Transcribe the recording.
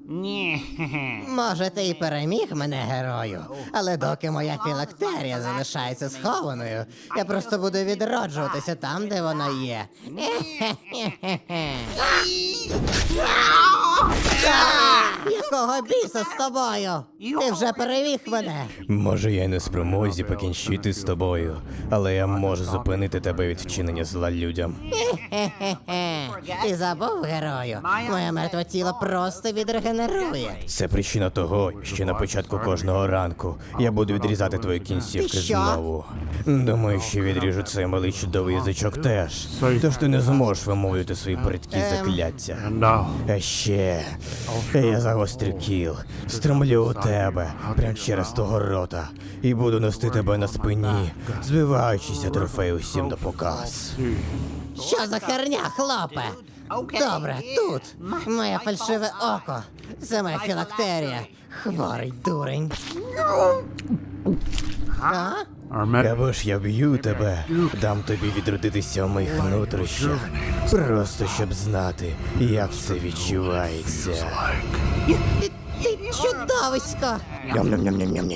Ні. Може, ти й переміг мене герою, але доки моя філактерія залишається схованою, я просто буду відроджуватися там, де вона є. Якого біса з тобою? Ти вже переміг мене. Може, я й не спромозі покінчити з тобою, але я можу зупинити тебе від вчинення зла людям. Хе-хе-хе. Ти забув герою. Моє мертве тіло просто відрегенерує. Це причина того, що на початку кожного ранку я буду відрізати твої кінцівки Ти що? знову. Думаю, що відріжу цей малий чудовий язичок теж. Тож ти не зможеш вимовити свої бридкі Ем. закляття. And now, А ще я загострю кіл, стромлю у тебе прямо через того рота і буду нести тебе на спині, збиваючися трофей усім на показ. Що за херня, хлопе? Добре, тут. Моє фальшиве око. Це моя філактерія. Хворий дурень. Або ж я б'ю тебе, дам тобі відродити в моїх нутрощах, просто щоб знати, як це відчувається. Чудовисько. Ням-ням-ням-ням-ням.